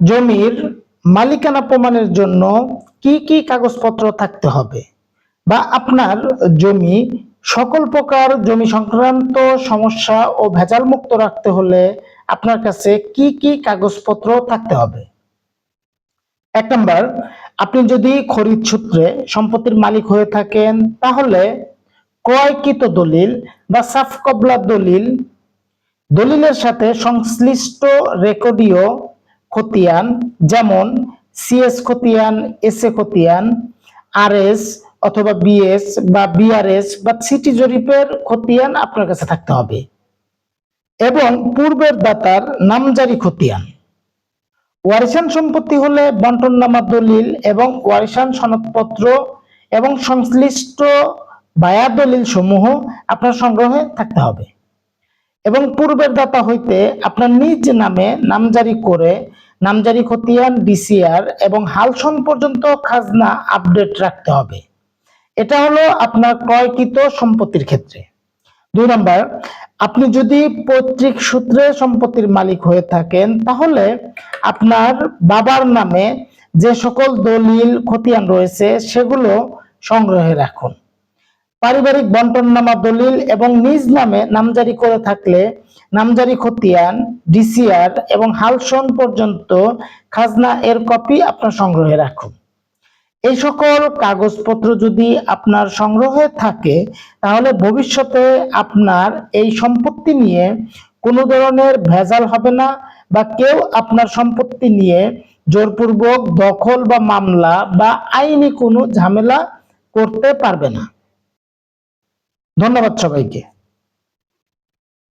জমির মালিকানা প্রমাণের জন্য কি কি কাগজপত্র থাকতে হবে? বা আপনার জমি সকল প্রকার জমি সংক্রান্ত সমস্যা ও ভেজাল মুক্ত রাখতে হলে আপনার কাছে কি কি কাগজপত্র থাকতে হবে? এক নম্বর, আপনি যদি খরিদ সূত্রে সম্পত্তির মালিক হয়ে থাকেন, তাহলে ক্রয়কৃত দলিল বা সাফ কবলা দলিল, দলিলের সাথে সংশ্লিষ্ট রেকর্ডীয় খতিয়ান, যেমন সিএস খতিয়ান এস এ খতিয়ান আর এস অথবা বিএস বা বিআরএস বা সিটি জরিপের খতিয়ান আপনার কাছে থাকতে হবে। এবং পূর্বের দাতার নামজারি খতিয়ান। ওয়ারিশান সম্পত্তি হলে বন্টননামা দলিল এবং ওয়ারিশান সনদপত্র এবং সংশ্লিষ্ট বায়া দলিল সমূহ আপনার সংগ্রহে থাকতে হবে। এবং পূর্বের দাতা হইতে আপনার নিজ নামে নামজারি করে নামজারি খতিয়ান ডিসিআর এবং হালসন পর্যন্ত খাজনা আপডেট রাখতে হবে। এটা হলো আপনার ক্রয়কৃত সম্পত্তির ক্ষেত্রে। দুই নম্বর, আপনি যদি পৈতৃক সূত্রে সম্পত্তির মালিক হয়ে থাকেন, তাহলে আপনার বাবার নামে যে সকল দলিল, খতিয়ান রয়েছে, সেগুলো সংগ্রহে রাখুন। পারিবারিক বন্টননামা দলিল এবং নিজ নামে নামজারি করে থাকলে নামজারি খতিয়ান, ডিসিআর এবং হালসন পর্যন্ত খাজনা এর কপি আপনার সংগ্রহে রাখুন। এই সকল কাগজপত্র যদি আপনার সংগ্রহে থাকে, তাহলে ভবিষ্যতে আপনার এই সম্পত্তি নিয়ে কোনো ধরনের ভেজাল হবে না বা কেউ আপনার সম্পত্তি নিয়ে জোরপূর্বক দখল বা মামলা বা আইনি কোনো ঝামেলা করতে পারবে না। ধন্যবাদ সবাইকে।